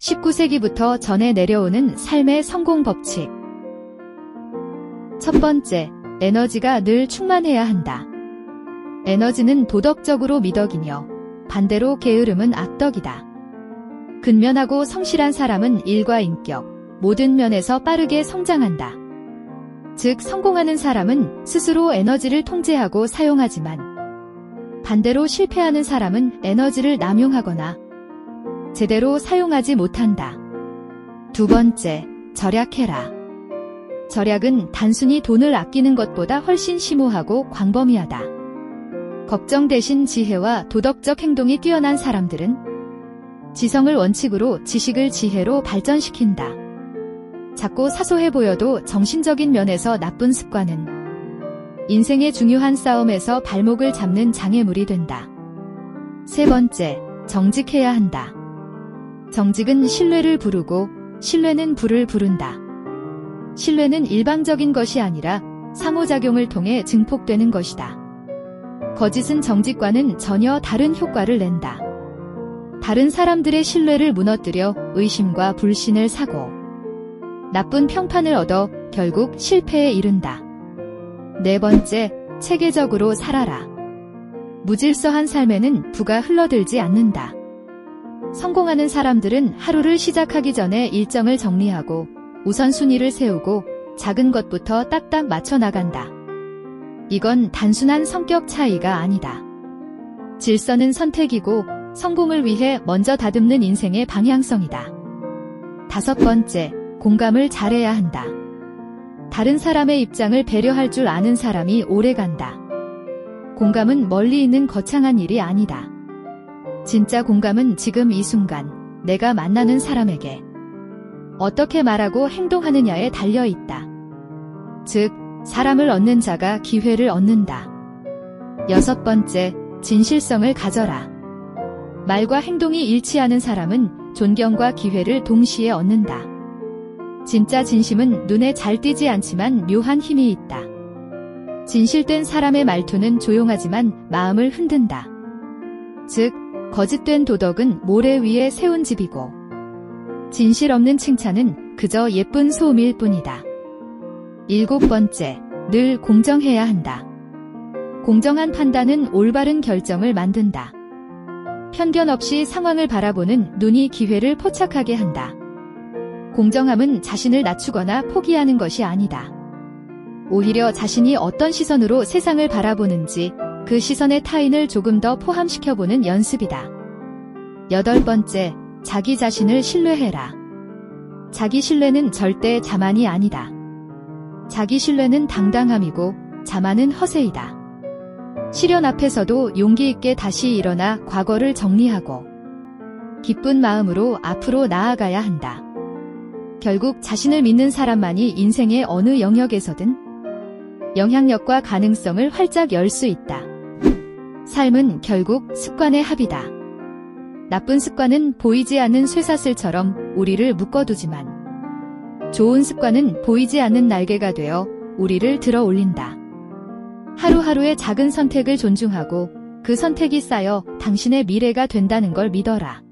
19세기부터 전해 내려오는 삶의 성공 법칙. 첫 번째, 에너지가 늘 충만해야 한다. 에너지는 도덕적으로 미덕이며 반대로 게으름은 악덕이다. 근면하고 성실한 사람은 일과 인격, 모든 면에서 빠르게 성장한다. 즉, 성공하는 사람은 스스로 에너지를 통제하고 사용하지만 반대로 실패하는 사람은 에너지를 남용하거나 제대로 사용하지 못한다. 두 번째, 절약해라. 절약은 단순히 돈을 아끼는 것보다 훨씬 심오하고 광범위하다. 걱정 대신 지혜와 도덕적 행동이 뛰어난 사람들은 지성을 원칙으로 지식을 지혜로 발전시킨다. 작고 사소해 보여도 정신적인 면에서 나쁜 습관은 인생의 중요한 싸움에서 발목을 잡는 장애물이 된다. 세 번째, 정직해야 한다. 정직은 신뢰를 부르고 신뢰는 불을 부른다. 신뢰는 일방적인 것이 아니라 상호작용을 통해 증폭되는 것이다. 거짓은 정직과는 전혀 다른 효과를 낸다. 다른 사람들의 신뢰를 무너뜨려 의심과 불신을 사고 나쁜 평판을 얻어 결국 실패에 이른다. 네 번째, 체계적으로 살아라. 무질서한 삶에는 부가 흘러들지 않는다. 성공하는 사람들은 하루를 시작하기 전에 일정을 정리하고 우선순위를 세우고 작은 것부터 딱딱 맞춰 나간다. 이건 단순한 성격 차이가 아니다. 질서는 선택이고 성공을 위해 먼저 다듬는 인생의 방향성이다. 다섯 번째, 공감을 잘해야 한다. 다른 사람의 입장을 배려할 줄 아는 사람이 오래 간다. 공감은 멀리 있는 거창한 일이 아니다. 진짜 공감은 지금 이 순간 내가 만나는 사람에게 어떻게 말하고 행동하느냐에 달려 있다. 즉, 사람을 얻는 자가 기회를 얻는다. 여섯 번째, 진실성을 가져라. 말과 행동이 일치하는 사람은 존경과 기회를 동시에 얻는다. 진짜 진심은 눈에 잘 띄지 않지만 묘한 힘이 있다. 진실된 사람의 말투는 조용하지만 마음을 흔든다. 즉, 거짓된 도덕은 모래 위에 세운 집이고, 진실 없는 칭찬은 그저 예쁜 소음일 뿐이다. 일곱 번째, 늘 공정해야 한다. 공정한 판단은 올바른 결정을 만든다. 편견 없이 상황을 바라보는 눈이 기회를 포착하게 한다. 공정함은 자신을 낮추거나 포기하는 것이 아니다. 오히려 자신이 어떤 시선으로 세상을 바라보는지 그 시선의 타인을 조금 더 포함시켜보는 연습이다. 여덟 번째, 자기 자신을 신뢰해라. 자기 신뢰는 절대 자만이 아니다. 자기 신뢰는 당당함이고 자만은 허세이다. 시련 앞에서도 용기 있게 다시 일어나 과거를 정리하고 기쁜 마음으로 앞으로 나아가야 한다. 결국 자신을 믿는 사람만이 인생의 어느 영역에서든 영향력과 가능성을 활짝 열 수 있다. 삶은 결국 습관의 합이다. 나쁜 습관은 보이지 않는 쇠사슬처럼 우리를 묶어두지만 좋은 습관은 보이지 않는 날개가 되어 우리를 들어 올린다. 하루하루의 작은 선택을 존중하고 그 선택이 쌓여 당신의 미래가 된다는 걸 믿어라.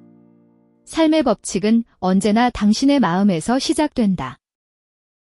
삶의 법칙은 언제나 당신의 마음에서 시작된다.